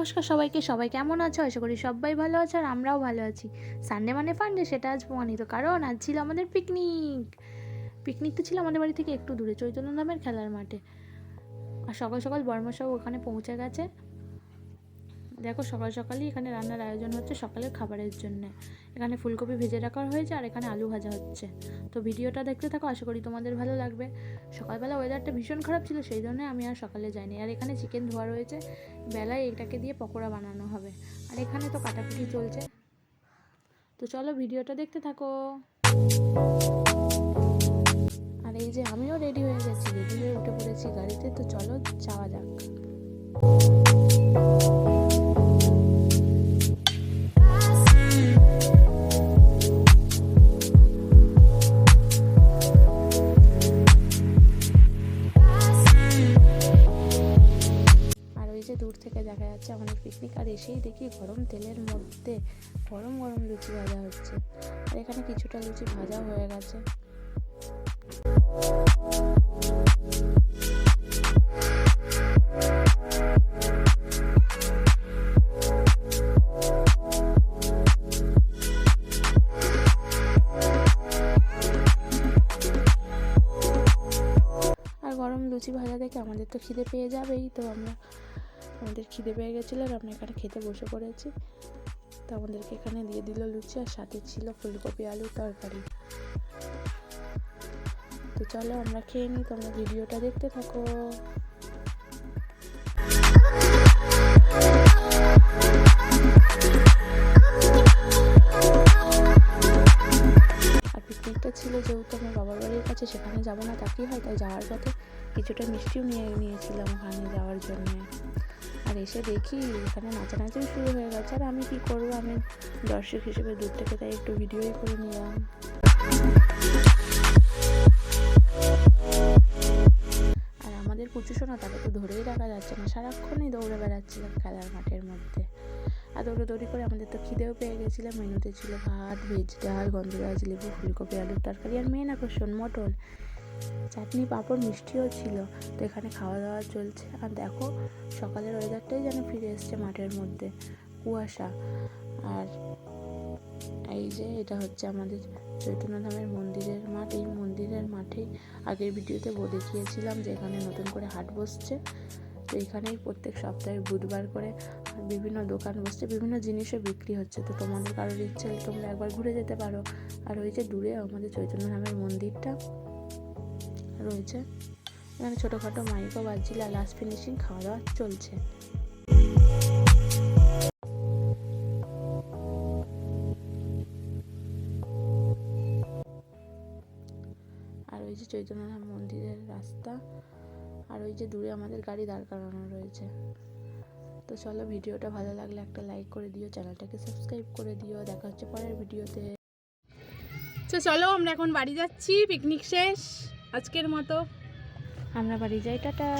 নমস্কার সবাইকে। সবাই কেমন আছো? আশা করি সবাই ভালো আছো আর আমরাও ভালো আছি। সানডে মানে ফান্ডে সেটা আজ প্রমাণিত কারণ আজ ছিল আমাদের পিকনিক পিকনিক তো ছিল আমাদের বাড়ি থেকে একটু দূরে, চৈতন্য নামের খেলার মাঠে। আর সকাল সকাল বর্মশাও ওখানে পৌঁছে গেছে। দেখো সকাল সকালই এখানে রান্নার আয়োজন হচ্ছে সকালের খাবারের জন্য। এখানে ফুলকপি ভেজে রাখা হয়েছে আর এখানে আলু ভাজা হচ্ছে। তো ভিডিওটা দেখতে থাকো, আশা করি তোমাদের ভালো লাগবে। সকালবেলা ওয়েদারটা ভীষণ খারাপ ছিল, সেই জন্য আমি আর সকালে যাইনি। আর এখানে চিকেন ধোয়া রয়েছে, বেলায় এটাকে দিয়ে পকোড়া বানানো হবে। আর এখানে তো কাটাকুটি চলছে। তো চলো ভিডিওটা দেখতে থাকো। আর এই যে আমিও রেডি হয়ে গেছি রেডি হয়ে উঠে পড়েছি গাড়িতে, তো চলো যাওয়া যাক। যাচ্ছে আমাদের পিকনিক আর এসেই দেখি গরম তেলের মধ্যে গরম গরম লুচি ভাজা হচ্ছে। আর এখানে কিছুটা লুচি ভাজা হয়ে গেছে। আর গরম লুচি ভাজা দেখে আমাদের তো খিদে পেয়ে যাবেই, তো আমরা আমাদের খিদে পেয়ে গেছিল আর আমরা এখানে খেতে বসে পড়েছি। তো আমাদেরকে এখানে দিয়ে দিল লুচি আর সাথে ছিল ফুলকপি, আলু, তরকারি। তো চলো আমরা খেয়ে নিই, তোমরা ভিডিওটা দেখতে থাকো। ছিল যেহেতু আমার বাবার বাড়ির কাছে, সেখানে যাব না তাকেই হয়, তাই যাওয়ার পথে কিছুটা মিষ্টিও নিয়ে নিয়েছিলাম ওখানে যাওয়ার জন্যে। এসে দেখি এখানে নাচানাচিও শুরু হয়ে গেছে। আর আমি কী করব? আমি দর্শক হিসেবে দূর থেকে তাই একটু ভিডিওই করে নিলাম। আর আমাদের পুচু শোনা তাকে তো ধরেই রাখা যাচ্ছে না। সারাক্ষণই দৌড়ে বেড়াচ্ছিলাম খেলার মাঠের মধ্যে। আর দৌড়োদৌড়ি করে আমাদের তো খিদেও পেয়ে গেছিলাম মেনুতে ছিল ভাত, ভেজ ডাল গন্ধ গন্ধরাজ, লেবু, ফুলকপি, আলুর তরকারি আর মেন আকর্ষণ মটন। চাটনি, পাঁপড় মিষ্টিও ছিল। তো এখানে খাওয়া দাওয়া চলছে। আর দেখো, সকালের ওয়েদারটাই যেন ফিরে এসছে মাঠের মধ্যে। কুয়াশা। আর এই যে, এটা হচ্ছে আমাদের চৈতন্য ধামের মন্দিরের মাঠ। এই মন্দিরের মাঠেই আগের ভিডিওতে দেখিয়েছিলাম যে, এখানে নতুন করে হাট বসছে। তো এখানেই প্রত্যেক সপ্তাহে বুধবার করে বিভিন্ন দোকান বসছে। বিভিন্ন জিনিসও বিক্রি হচ্ছে। তো তোমাদের কারোর ইচ্ছে তোমরা একবার ঘুরে যেতে পারো। আর ওই যে দূরে আমাদের চৈতন্য ধামের মন্দিরটা রয়েছে। এখানে ছোটোখাটো মাইকও বাজছিল আর লাস্ট ফিনিশিং খাওয়া দাওয়া চলছে। আর ওই যে চৈতন্যধাম মন্দিরের রাস্তা, আর ওই যে দূরে আমাদের গাড়ি দাঁড় করানো রয়েছে। তো চলো ভিডিওটা ভালো লাগলে একটা লাইক করে দিও, চ্যানেলটাকে সাবস্ক্রাইব করে দিও। দেখা হচ্ছে পরের ভিডিওতে। তো চলো আমরা এখন বাড়ি যাচ্ছি পিকনিক শেষ আজকের মতো। আমরা বাড়ি যাই টাটা।